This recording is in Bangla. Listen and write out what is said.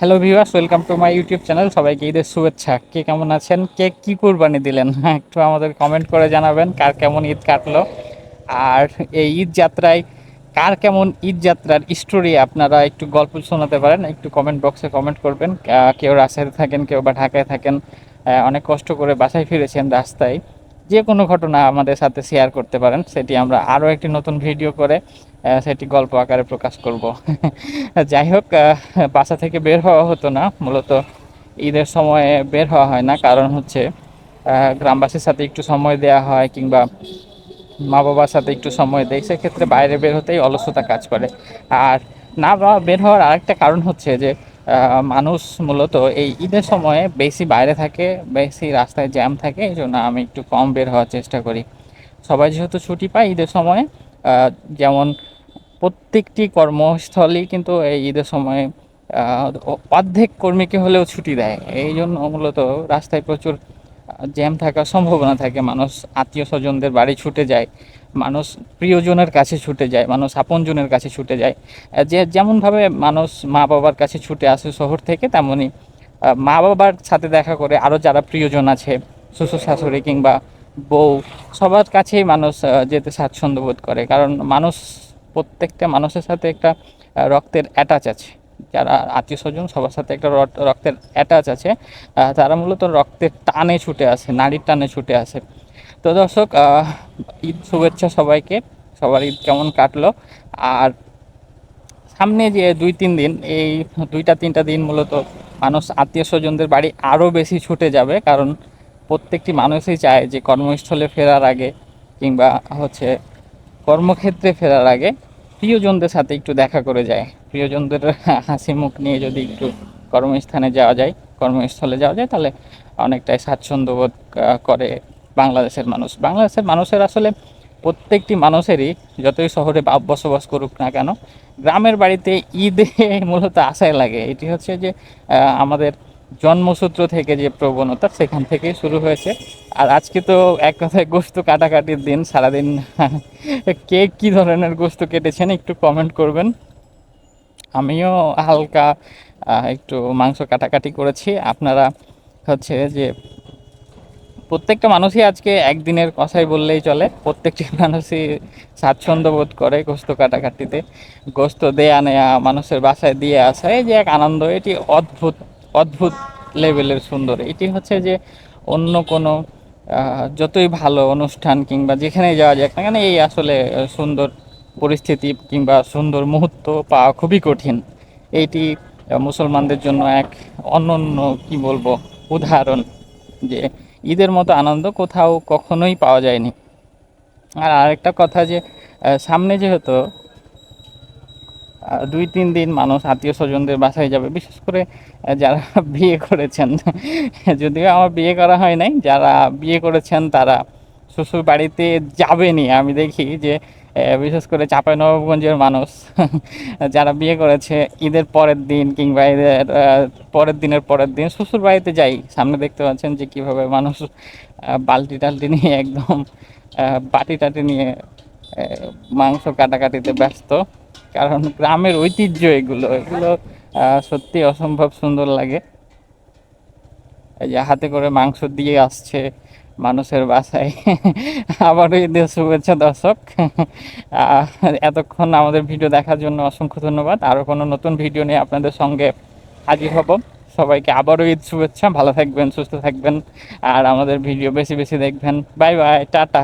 Hello viewers welcome to my YouTube channel সবাইকে ঈদের শুভেচ্ছা। কে কেমন আছেন? কে কি কুরবানি দিলেন? একটু আমাদের কমেন্ট করে জানাবেন কার কেমন ঈদ কাটলো। আর এই ঈদ যাত্রায় কার কেমন ঈদ যাত্রার স্টোরি আপনারা একটু গল্প শোনাতে পারেন। একটু কমেন্ট বক্সে কমেন্ট করবেন। কেউ রাজশাহীতে থাকেন, কেউ বা ঢাকায় থাকেন। অনেক কষ্ট করে বাসায় ফিরেছেন রাস্তায়। যে কোনো ঘটনা আমাদের সাথে শেয়ার করতে পারেন, সেটি আমরা আরও একটি নতুন ভিডিও করে সেটি গল্প আকারে প্রকাশ করব। যাই হোক বাসা থেকে বের হওয়া হতো না, মূলত ঈদের সময়ে বের হওয়া হয় না, কারণ হচ্ছে গ্রামবাসীর সাথে একটু সময় দেওয়া হয় কিংবা মা বাবার সাথে একটু সময় দেয়, সেক্ষেত্রে বাইরে বের হতেই অলসতা কাজ করে। আর না বের হওয়ার আরেকটা কারণ হচ্ছে যে মানুষ মূলত এই ঈদের সময়ে বেশি বাইরে থাকে, বেশি রাস্তায় জ্যাম থাকে, এই জন্য আমি একটু কম বের হওয়ার চেষ্টা করি। সবাই যেহেতু ছুটি পায় ঈদের সময়ে যেমন প্রত্যেকটি কর্মস্থলই কিন্তু এই ঈদের সময় অর্ধেক কর্মীকে হলেও ছুটি দেয়। এই জন্য মূলত রাস্তায় প্রচুর জ্যাম থাকার সম্ভাবনা থাকে। মানুষ আত্মীয় স্বজনদের বাড়ি ছুটে যায়। মানুষ প্রিয়জনের কাছে ছুটে যায়, মানুষ আপনজনের কাছে ছুটে যায়। যে যেমনভাবে মানুষ মা বাবার কাছে ছুটে আসে শহর থেকে তেমনই মা বাবার সাথে দেখা করে আরও যারা প্রিয়জন আছে, শ্বশুর, শাশুড়ি কিংবা বউ, সবার কাছেই মানুষ যেতে স্বাচ্ছন্দ্য বোধ করে। কারণ মানুষ, প্রত্যেকটা মানুষের সাথে একটা রক্তের অ্যাটাচ আছে। যারা আত্মীয় স্বজন সবার সাথে একটা রক্তের অ্যাটাচ আছে। তারা মূলত রক্তের টানে ছুটে আসে নারীর টানে ছুটে আসে। তো দর্শক ঈদ শুভেচ্ছা সবাইকে। সবার ঈদ কেমন কাটলো? আর সামনে যে দুই, তিন দিন, এই দুইটা, তিনটা দিন মূলত মানুষ আত্মীয় স্বজনদের বাড়ি আরও বেশি ছুটে যাবে, কারণ প্রত্যেকটি মানুষই চায় যে কর্মস্থলে ফেরার আগে কিংবা হচ্ছে কর্মক্ষেত্রে ফেরার আগে প্রিয়জনদের সাথে একটু দেখা করে যায়। প্রিয়জনদের হাসি মুখ নিয়ে যদি একটু কর্মস্থানে যাওয়া যায়, কর্মস্থলে যাওয়া যায়, তাহলে অনেকটাই স্বাচ্ছন্দ্য বোধ করে বাংলাদেশের মানুষ। বাংলাদেশের মানুষের আসলে প্রত্যেকটি মানুষেরই যতই শহরে বসবাস করুক না কেন, গ্রামের বাড়িতে ঈদে মূলত আশায় লাগে। এটি হচ্ছে যে আমাদের জন্মসূত্র থেকে যে প্রবণতা সেখান থেকেই শুরু হয়েছে। আর আজকে তো এক কথায় গোস্ত কাটাকাটির দিন, সারাদিন কে কী ধরনের গোস্ত কেটেছেন একটু কমেন্ট করবেন। আমিও হালকা একটু মাংস কাটাকাটি করেছি। আপনারা হচ্ছে যে প্রত্যেকটা মানুষই আজকে একদিনের কথাই বললেই চলে। প্রত্যেকটি মানুষই স্বাচ্ছন্দ্য বোধ করে গোস্ত কাটাকাটিতে। গোস্ত দেয়া নেয়া মানুষের বাসায় দিয়ে আসা, এই যে এক আনন্দ, এটি অদ্ভুত অদ্ভুত লেভেলের সুন্দর। এটি হচ্ছে যে অন্য কোনো যতই ভালো অনুষ্ঠান কিংবা যেখানে যাওয়া যাক না কেন, এই আসলে সুন্দর পরিস্থিতি কিংবা সুন্দর মুহূর্ত পাওয়া খুবই কঠিন। এইটি মুসলমানদের জন্য এক অনন্য, কি বলব, উদাহরণ যে ঈদের মতো আনন্দ কোথাও কখনোই পাওয়া যায়নি। আর আরেকটা কথা যে সামনে যেহেতু দুই তিন দিন মানুষ আত্মীয় স্বজনদের বাসায় যাবে, বিশেষ করে যারা বিয়ে করেছেন, যদিও আমার বিয়ে করা হয় নাই, যারা বিয়ে করেছেন তারা শ্বশুর বাড়িতে যাবেনি। আমি দেখি যে বিশেষ করে চাঁপাইনবাবগঞ্জের মানুষ, যারা বিয়ে করেছে, ঈদের পরের দিন কিংবা ঈদের পরের দিনের পরের দিন শ্বশুর বাড়িতে যাই। সামনে দেখতে পাচ্ছেন যে কীভাবে মানুষ বালতি টালতি নিয়ে একদম বাটি টাটি নিয়ে মাংস কাটাকাটিতে ব্যস্ত। কারণ গ্রামের ঐতিহ্য এগুলো এগুলো সত্যি অসম্ভব সুন্দর লাগে। এই যে হাতে করে মাংস দিয়ে আসছে মানুষের বাসায়। আবারও ঈদের শুভেচ্ছা, দর্শক। এতক্ষণ আমাদের ভিডিও দেখার জন্য অসংখ্য ধন্যবাদ। আরও কোনো নতুন ভিডিও নিয়ে আপনাদের সঙ্গে হাজির হব। সবাইকে আবারও ঈদ শুভেচ্ছা। ভালো থাকবেন, সুস্থ থাকবেন। আর আমাদের ভিডিও বেশি বেশি দেখবেন। Bye bye, tata.